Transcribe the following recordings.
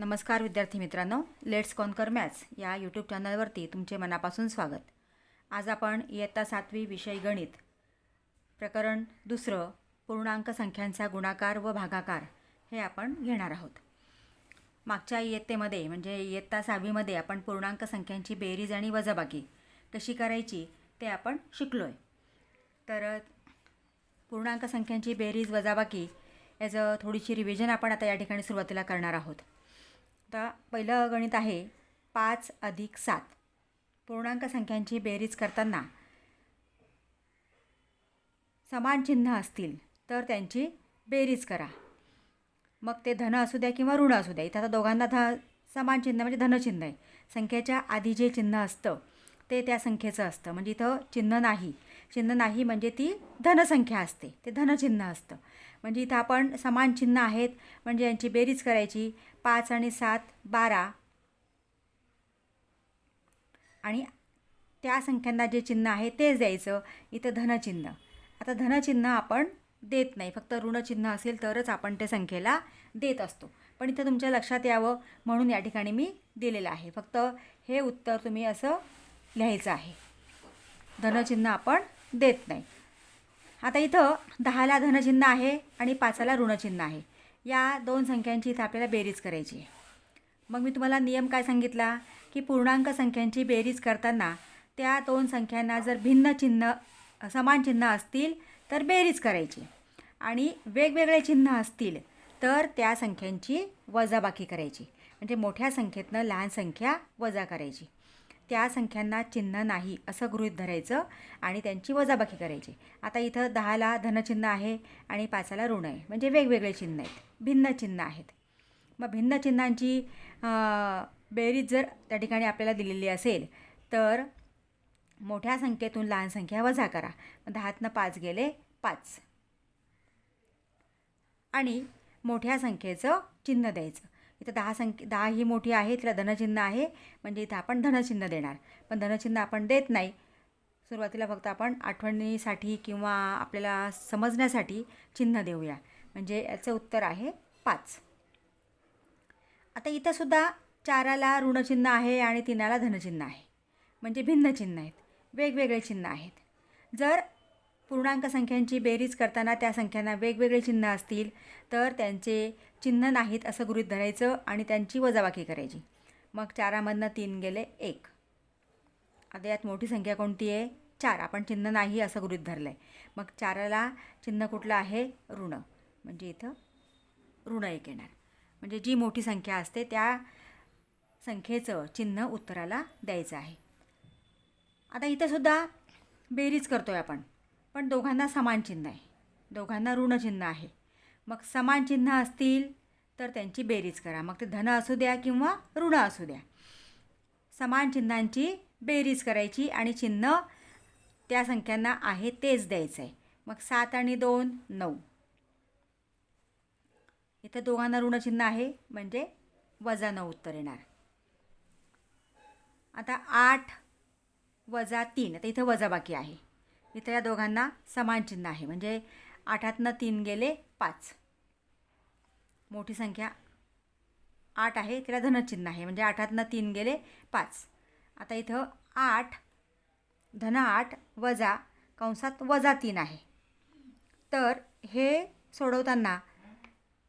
नमस्कार विद्यार्थी मित्रांनो लेट्स कॉनकर मॅथ्स या यूट्यूब चॅनलवरती तुमचे मनापासून स्वागत. आज आपण इयत्ता सातवी विषय गणित. प्रकरण दुसरं पूर्णांक संख्यांचा गुणाकार व भागाकार हे आपण घेणार आहोत. मागच्या इयत्तेमध्ये म्हणजे इयत्ता सहावीमध्ये आपण पूर्णांक संख्यांची बेरीज आणि वजाबाकी कशी करायची ते आपण शिकलो आहे तर पूर्णांक संख्यांची बेरीज वजाबाकी याचं थोडीशी रिव्हिजन आपण आता या ठिकाणी सुरुवातीला करणार आहोत. आता पहिलं गणित आहे पाच अधिक सात. पूर्णांक संख्यांची बेरीज करताना समान चिन्ह असतील तर त्यांची बेरीज करा. मग ते धन असू द्या किंवा ऋण असू द्या. इथं आता दोघांना ध समान चिन्ह म्हणजे धनचिन्ह आहे. संख्येच्या आधी जे चिन्ह असतं ते त्या संख्येचं असतं. म्हणजे इथं चिन्ह नाही. चिन्ह नाही म्हणजे ती धनसंख्या असते ते धनचिन्ह असतं. म्हणजे इथं आपण समान चिन्ह आहेत म्हणजे यांची बेरीज करायची पाच आणि सात बारा. आणि त्या संख्यांना जे चिन्ह आहे तेच द्यायचं इथं धनचिन्ह. आता धनचिन्ह आपण देत नाही फक्त ऋणचिन्ह असेल तरच आपण त्या संख्येला देत असतो. पण इथं तुमच्या लक्षात यावं म्हणून या ठिकाणी मी दिलेलं आहे. फक्त हे उत्तर तुम्ही असं लिहायचं आहे. धनचिन्ह आपण देत नाही. आता इथं दहाला धनचिन्ह आहे आणि पाचाला ऋणचिन्ह आहे. या दोन संख्यांची इथं आपल्याला बेरीज करायची आहे. मग मी तुम्हाला नियम काय सांगितला? की पूर्णांक संख्यांची बेरीज करताना त्या दोन संख्यांना जर भिन्न चिन्ह समान चिन्ह असतील तर बेरीज करायची. आणि वेगवेगळे चिन्ह असतील तर त्या संख्यांची वजाबाकी करायची. म्हणजे मोठ्या संख्येतनं लहान संख्या वजा करायची. त्या संख्यांना चिन्ह नाही असं गृहीत धरायचं आणि त्यांची वजाबाकी करायची. आता इथं दहाला धनचिन्ह आहे आणि पाचाला ऋण आहे. म्हणजे वेगवेगळे चिन्ह आहेत. भिन्न चिन्ह आहेत. मग भिन्न चिन्हांची बेरीज जर त्या ठिकाणी आपल्याला दिलेली असेल तर मोठ्या संख्येतून लहान संख्या वजा करा. दहातनं पाच गेले पाच. आणि मोठ्या संख्येचं चिन्ह द्यायचं. इथं दहा संख्ये दहा ही मोठी आहे तिला धनचिन्ह आहे. म्हणजे इथं आपण धनचिन्ह देणार. पण धनचिन्ह आपण देत नाही. सुरुवातीला फक्त आपण आठवणीसाठी किंवा आपल्याला समजण्यासाठी चिन्ह देऊया. म्हणजे याचं उत्तर आहे पाच. आता इथंसुद्धा चाराला ऋणचिन्ह आहे आणि तीनाला धनचिन्ह आहे. म्हणजे भिन्न चिन्ह आहेत. वेगवेगळे चिन्ह आहेत. जर पूर्णांक संख्यांची बेरीज करताना त्या संख्यांना वेगवेगळे चिन्ह असतील तर त्यांचे चिन्ह नाहीत असं गृहीत धरायचं आणि त्यांची वजाबाकी करायची. मग चारामधनं तीन गेले एक. आता यात मोठी संख्या कोणती आहे? चार. आपण चिन्ह नाही असं गृहीत धरलं आहे मग चाराला चिन्ह कुठलं आहे? ऋण. म्हणजे इथं ऋण एक येणार. म्हणजे जी मोठी संख्या असते त्या संख्येचं चिन्ह उत्तराला द्यायचं आहे. आता इथंसुद्धा बेरीज करतो आहे आपण. पण दोघांना समान चिन्ह आहे. दोघांना ऋणचिन्ह आहे. मग समान चिन्ह असतील तर त्यांची बेरीज करा. मग ते धन असू द्या किंवा ऋण असू द्या. समान चिन्हांची बेरीज करायची आणि चिन्ह त्या संख्यांना आहे तेच द्यायचं आहे मग सात आणि दोन नऊ. इथं दोघांना ऋणचिन्ह आहे म्हणजे वजा नऊ उत्तर येणार. आता आठ वजा तीन आता इथं वजा बाकी आहे. इथं या दोघांना समान चिन्ह आहे म्हणजे आठातनं तीन गेले पाच. मोठी संख्या आठ आहे तिला धनचिन्ह आहे. म्हणजे आठातनं तीन गेले पाच. आता इथं आठ धन आठ वजा कंसात वजा तीन आहे. तर हे सोडवताना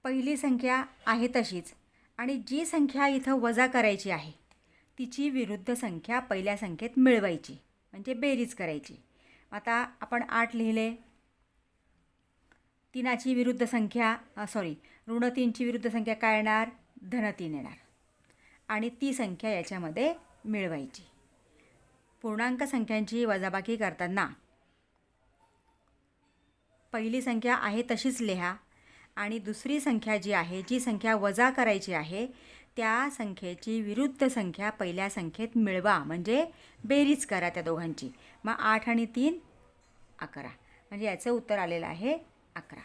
पहिली संख्या आहे तशीच. आणि जी संख्या इथं वजा करायची आहे तिची विरुद्ध संख्या पहिल्या संख्येत मिळवायची. म्हणजे बेरीज करायची. आता आपण आठ लिहिले. तीनाची विरुद्ध संख्या सॉरी ऋण तीनची विरुद्ध संख्या काय येणार? धन तीन येणार. आणि ती संख्या याच्यामध्ये मिळवायची. पूर्णांक संख्यांची वजाबाकी करताना पहिली संख्या आहे तशीच लिहा आणि दुसरी संख्या जी आहे जी संख्या वजा करायची आहे त्या संख्येची विरुद्ध संख्या पहिल्या संख्येत मिळवा. म्हणजे बेरीज करा त्या दोघांची. मग आठ आणि तीन अकरा. म्हणजे याचं उत्तर आलेलं आहे अकरा.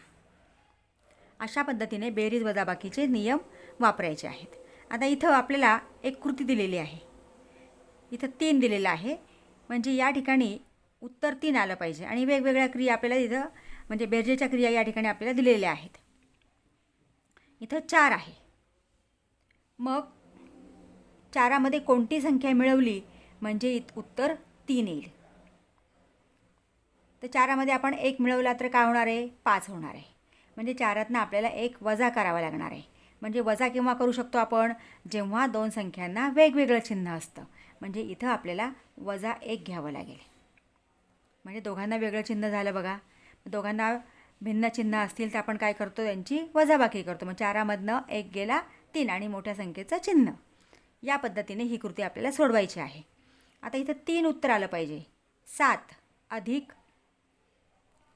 अशा पद्धतीने बेरीज वजाबाकीचे नियम वापरायचे आहेत. आता इथं आपल्याला एक कृती दिलेली आहे. इथं तीन दिलेलं आहे. म्हणजे या ठिकाणी उत्तर तीन आलं पाहिजे आणि वेगवेगळ्या क्रिया आपल्याला इथं म्हणजे बेरजेच्या क्रिया या ठिकाणी आपल्याला दिलेल्या आहेत. इथं चार आहे. मग चारामध्ये कोणती संख्या मिळवली? म्हणजे इत उत्तर तीन येईल. तर चारामध्ये आपण एक मिळवला तर काय होणार आहे? पाच होणार आहे. म्हणजे चारातनं आपल्याला एक वजा करावा लागणार आहे. म्हणजे वजा केव्हा करू शकतो आपण? जेव्हा दोन संख्यांना वेगवेगळं चिन्ह असतं. म्हणजे इथं आपल्याला वजा एक घ्यावं लागेल. म्हणजे दोघांना वेगळं चिन्ह झालं बघा. दोघांना भिन्न चिन्ह असतील तर आपण काय करतो? त्यांची वजाबाकी करतो. मग चारामधनं एक गेला तीन आणि मोठ्या संख्येचं चिन्ह. या पद्धतीने ही कृती आपल्याला सोडवायची आहे. आता इथं तीन उत्तर आलं पाहिजे. सात अधिक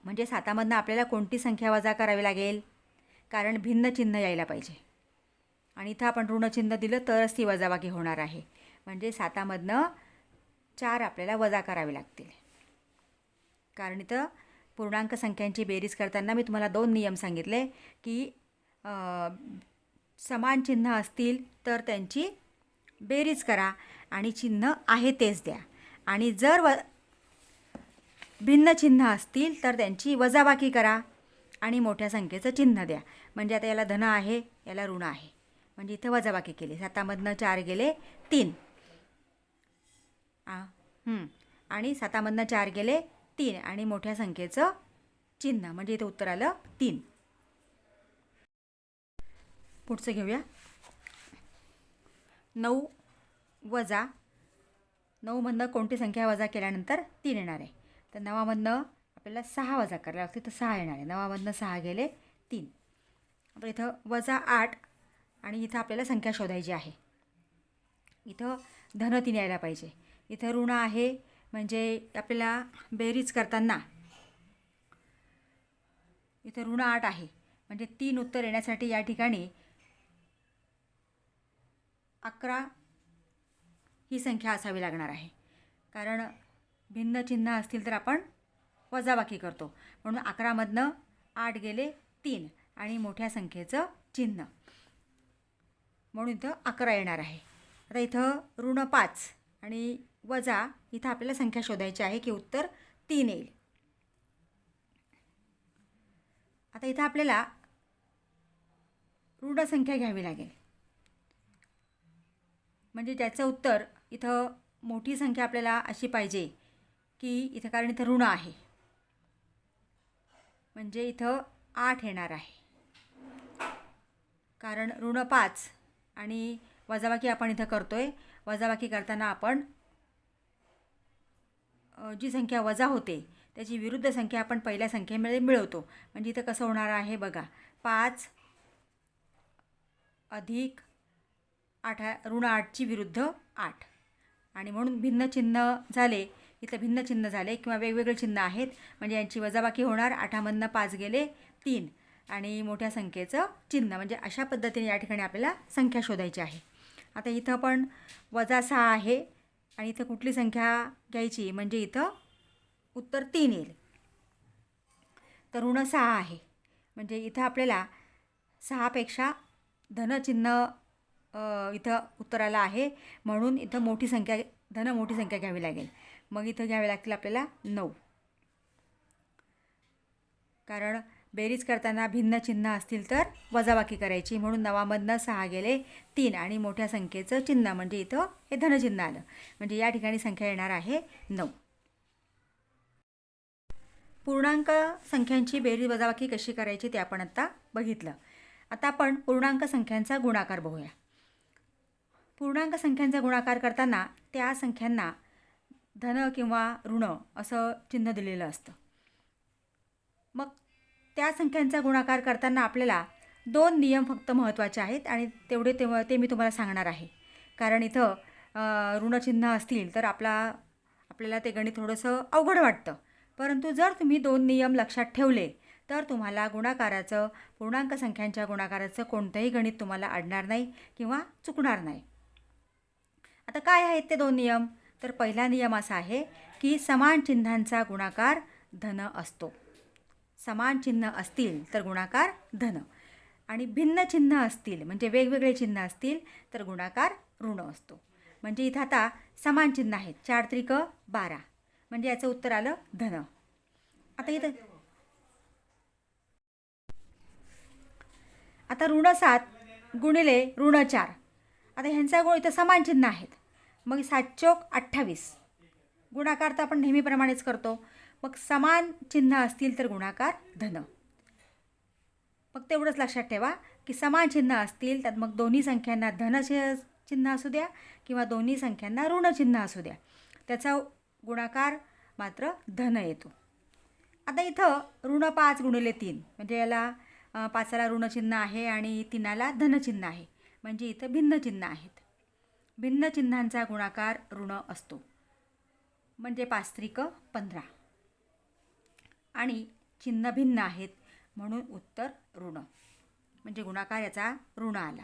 म्हणजे सातामधनं आपल्याला कोणती संख्या वजा करावी लागेल? कारण भिन्न चिन्ह यायला पाहिजे. आणि इथं आपण ऋणचिन्ह दिलं तरच ती वजाबाकी होणार आहे. म्हणजे सातामधनं चार आपल्याला वजा करावे लागतील. कारण इथं पूर्णांक संख्यांची बेरीज करताना मी तुम्हाला दोन नियम सांगितले की समान चिन्ह असतील तर त्यांची बेरीज करा आणि चिन्ह आहे तेच द्या. आणि जर व भिन्न चिन्ह असतील तर त्यांची वजाबाकी करा आणि मोठ्या संख्येचं चिन्ह द्या. म्हणजे आता याला धन आहे याला ऋण आहे. म्हणजे इथं वजाबाकी केली. सातामधनं चार गेले तीन. आ, आणि सातामधनं चार गेले तीन. आणि मोठ्या संख्येचं चिन्ह. म्हणजे इथं उत्तर आलं तीन. पुढचं घेऊया. नऊ वजा नऊमधनं कोणती संख्या वजा केल्यानंतर तीन येणार आहे? तर नवामधनं आपल्याला सहा वजा करायला लागते तर सहा येणार आहे. नवामधनं सहा गेले तीन. आता इथं वजा आठ आणि इथं आपल्याला संख्या शोधायची आहे. इथं धन तीन यायला पाहिजे. इथं ऋण आहे म्हणजे आपल्याला बेरीज करताना इथं ऋण आठ आहे. म्हणजे तीन उत्तर येण्यासाठी या ठिकाणी अकरा ही संख्या असावी लागणार आहे. कारण भिन्न चिन्ह असतील तर आपण वजाबाकी करतो. म्हणून अकरामधनं आठ गेले तीन आणि मोठ्या संख्येचं चिन्ह. म्हणून इथं अकरा येणार आहे. आता इथं ऋण पाच आणि वजा इथं आपल्याला संख्या शोधायची आहे की उत्तर तीन येईल. आता इथं आपल्याला ऋण संख्या घ्यावी लागेल. म्हणजे ज्याचं उत्तर इथं मोठी संख्या आपल्याला अशी पाहिजे की इथं कारण इथं ऋण आहे. म्हणजे इथं आठ येणार आहे. कारण ऋण पाच आणि वजाबाकी आपण इथं करतो आहे वजाबाकी करताना आपण जी संख्या वजा होते त्याची विरुद्ध संख्या आपण पहिल्या संख्येमध्ये मिळवतो. म्हणजे इथं कसं होणार आहे बघा. पाच अधिक आठ ऋण आठची विरुद्ध आठ. आणि म्हणून भिन्न चिन्ह झाले इथं भिन्न चिन्ह झाले किंवा वेगवेगळे चिन्ह आहेत. म्हणजे यांची वजाबाकी होणार. आठामधनं पाच गेले तीन. आणि मोठ्या संख्येचं चिन्ह. म्हणजे अशा पद्धतीने या ठिकाणी आपल्याला संख्या शोधायची आहे. आता इथं पण वजा सहा आहे. आणि इथं कुठली संख्या घ्यायची? म्हणजे इथं उत्तर तीन येईल. तर ऋण सहा आहे. म्हणजे इथं आपल्याला सहापेक्षा धनचिन्ह इथं उत्तराला आहे. म्हणून इथं मोठी संख्या धन मोठी संख्या घ्यावी लागेल. मग इथं घ्यावे लागतील आपल्याला नऊ. कारण बेरीज करताना भिन्न चिन्ह असतील तर वजाबाकी करायची. म्हणून नवामधनं सहा गेले तीन आणि मोठ्या संख्येचं चिन्ह. म्हणजे इथं हे धनचिन्ह आलं. म्हणजे या ठिकाणी संख्या येणार आहे नऊ. पूर्णांक संख्यांची बेरीज वजाबाकी कशी करायची ते आपण आत्ता बघितलं. आता आपण पूर्णांक संख्यांचा गुणाकार बघूया. पूर्णांक संख्यांचा गुणाकार करताना त्या संख्यांना धन किंवा ऋण असं चिन्ह दिलेलं असतं. मग त्या संख्यांचा गुणाकार करताना आपल्याला दोन नियम फक्त महत्त्वाचे आहेत आणि तेवढे ते ते मी तुम्हाला सांगणार आहे. कारण इथं ऋणचिन्ह असतील तर आपला आपल्याला ते गणित थोडंसं अवघड वाटतं. परंतु जर तुम्ही दोन नियम लक्षात ठेवले तर तुम्हाला गुणाकाराचं पूर्णांक संख्यांच्या गुणाकाराचं कोणतंही गणित तुम्हाला अडणार नाही किंवा चुकणार नाही. आता काय आहेत ते दोन नियम? तर पहिला नियम असा आहे की समान चिन्हांचा गुणाकार धन असतो. समान चिन्ह असतील तर गुणाकार धन. आणि भिन्न चिन्ह असतील म्हणजे वेगवेगळे चिन्ह असतील तर गुणाकार ऋण असतो. म्हणजे इथं आता समान चिन्ह आहेत. चार त्रिक बारा. म्हणजे याचं उत्तर आलं धन. आता इथं आता ऋण सात गुणिले ऋण चार. आता ह्यांचा गुण इथं समान चिन्ह आहेत. मग सात चौक अठ्ठावीस. गुणाकार तर आपण नेहमीप्रमाणेच करतो. मग समान चिन्ह असतील तर गुणाकार धन. मग तेवढंच लक्षात ठेवा की समान चिन्ह असतील त्यात मग दोन्ही संख्यांना धन चि- चिन्ह असू द्या किंवा दोन्ही संख्यांना ऋण चिन्ह असू द्या. त्याचा गुणाकार मात्र धन येतो. आता इथं ऋण पाच गुणिले तीन म्हणजे याला पाचाला ऋणचिन्ह आहे आणि तीनाला धनचिन्ह आहे. म्हणजे इथं भिन्न चिन्ह आहेत. भिन्न चिन्हांचा गुणाकार ऋण असतो. म्हणजे पास्त्रिक पंधरा. आणि चिन्ह भिन्न आहेत म्हणून उत्तर ऋण. म्हणजे गुणाकार याचा ऋण आला.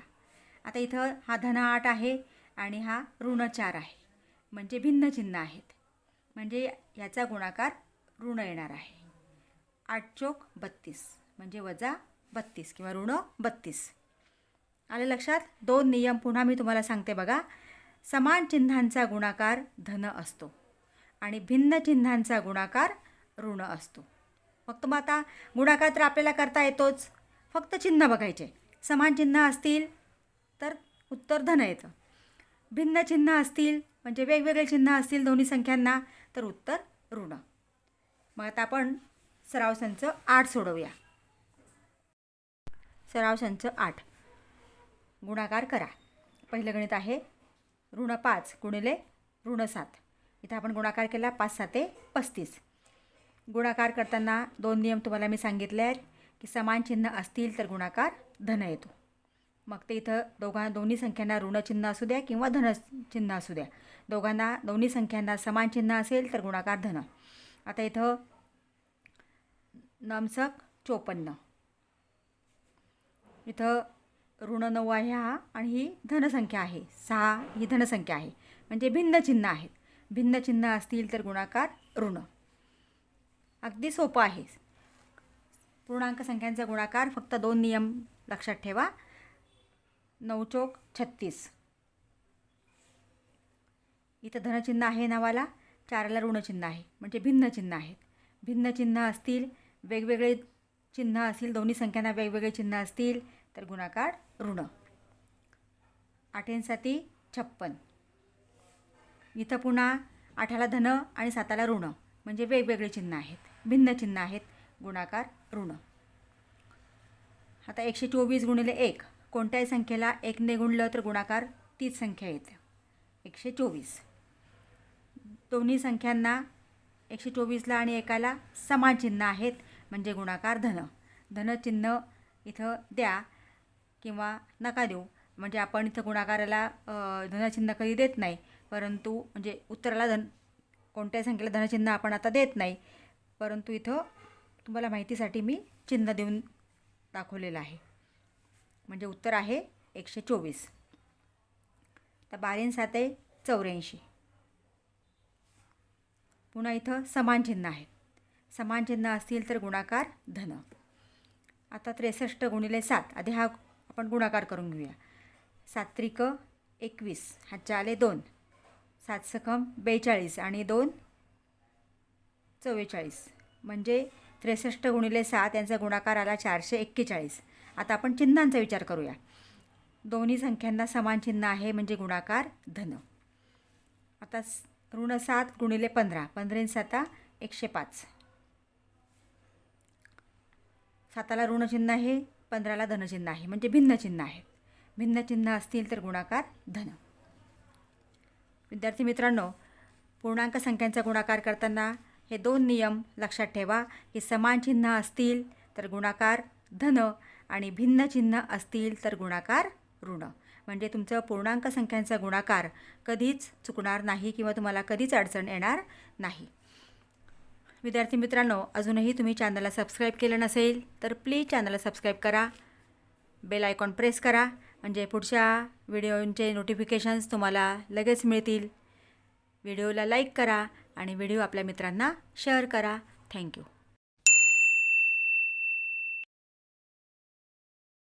आता इथं हा धन आठ आहे आणि हा ऋण चार आहे. म्हणजे भिन्न चिन्ह आहेत. म्हणजे याचा गुणाकार ऋण येणार आहे. आठ चोक बत्तीस. म्हणजे वजा बत्तीस किंवा ऋण बत्तीस. आले लक्षात? दोन नियम पुन्हा मी तुम्हाला सांगते बघा. समान चिन्हांचा गुणाकार धन असतो आणि भिन्न चिन्हांचा गुणाकार ऋण असतो. फक्त मग आता गुणाकार तर आपल्याला करता येतोच. फक्त चिन्ह बघायचे. समान चिन्ह असतील तर उत्तर धन येतं. भिन्न चिन्ह असतील म्हणजे वेगवेगळे चिन्ह असतील दोन्ही संख्यांना तर उत्तर ऋण. मग आता आपण सराव संच आठ सोडवूया. सराव संच आठ. गुणाकार करा. पहिलं गणित आहे ऋण पाच गुणिले ऋण सात. इथं आपण गुणाकार केला पाच साते पस्तीस. गुणाकार करताना दोन नियम तुम्हाला मी सांगितले आहेत की समान चिन्ह असतील तर गुणाकार धन येतो. मग ते इथं दोघां दोन्ही संख्यांना ऋणचिन्ह असू द्या किंवा धन चिन्ह असू द्या. दोघांना दोन्ही संख्यांना समान चिन्ह असेल तर गुणाकार धन. आता इथं नमसक चोपन्न. इथं ऋण नऊ आहे हा आणि ही धनसंख्या आहे. सहा ही धनसंख्या आहे. म्हणजे भिन्न चिन्ह आहेत. भिन्न चिन्ह असतील तर गुणाकार ऋण. अगदी सोपं आहे. पूर्णांक संख्यांचा गुणाकार फक्त दोन नियम लक्षात ठेवा. नऊ चोक छत्तीस. इथं धनचिन्ह आहे नावाला. चाराला ऋणचिन्ह आहे. म्हणजे भिन्न चिन्ह आहेत. भिन्न चिन्ह असतील वेगवेगळे चिन्ह असतील दोन्ही संख्यांना वेगवेगळे चिन्ह असतील तर गुणाकार ऋण. आठेंसाठी छप्पन. इथं पुन्हा आठाला धन आणि साताला ऋण म्हणजे वेगवेगळे चिन्ह आहेत. भिन्न चिन्ह आहेत. गुणाकार ऋण. आता एकशे चोवीस गुणिले एक कोणत्याही संख्येला एकने गुणलं तर गुणाकार तीच संख्या येते. एकशे चोवीस. दोन्ही संख्यांना एकशे चोवीसला आणि एकाला समान चिन्ह आहेत म्हणजे गुणाकार धन. धनचिन्ह इथं द्या. किंवा नका देऊ. म्हणजे आपण इथं गुणाकाराला धनचिन्ह कधी देत नाही. परंतु म्हणजे उत्तराला धन कोणत्याही संख्येला धनचिन्ह आपण आता देत नाही. परंतु इथं तुम्हाला माहितीसाठी मी चिन्ह देऊन दाखवलेलं आहे. म्हणजे उत्तर आहे एकशे चोवीस. तर बारीन आहे चौऱ्याऐंशी. पुन्हा इथं समान चिन्ह आहेत समान चिन्ह असतील तर गुणाकार धन. आता त्रेसष्ट गुणिले सात. आधी हा आपण गुणाकार करून घेऊया. सात्रिक एकवीस हातच्या आले दोन. सात सखम बेचाळीस आणि दोन चव्वेचाळीस. म्हणजे त्रेसष्ट गुणिले सात यांचा गुणाकार आला चारशे एक्केचाळीस. आता आपण चिन्हांचा विचार करूया. दोन्ही संख्यांना समान चिन्ह आहे म्हणजे गुणाकार धन. आता ऋण सात गुणिले पंधरा. पंधरेन साता एकशे पाच. साताला ऋणचिन्ह आहे. पंधराला धनचिन्ह आहे म्हणजे भिन्न चिन्ह आहेत भिन्न चिन्ह असतील तर गुणाकार धन. विद्यार्थी मित्रांनो पूर्णांक संख्यांचा गुणाकार करताना हे दोन नियम लक्षात ठेवा. की समान चिन्ह असतील तर गुणाकार धन आणि भिन्न चिन्ह असतील तर गुणाकार ऋण. म्हणजे तुमचं पूर्णांक संख्यांचा गुणाकार कधीच चुकणार नाही किंवा तुम्हाला कधीच अडचण येणार नाही. विद्यार्थी मित्रांनो अजूनही तुम्ही चॅनलला सबस्क्राईब केलं नसेल तर प्लीज चॅनलला सबस्क्राईब करा. बेल आयकॉन प्रेस करा. म्हणजे पुढच्या व्हिडिओंचे नोटिफिकेशन्स तुम्हाला लगेच मिळतील. व्हिडिओला लाईक करा आणि व्हिडिओ आपल्या मित्रांना शेअर करा. थँक्यू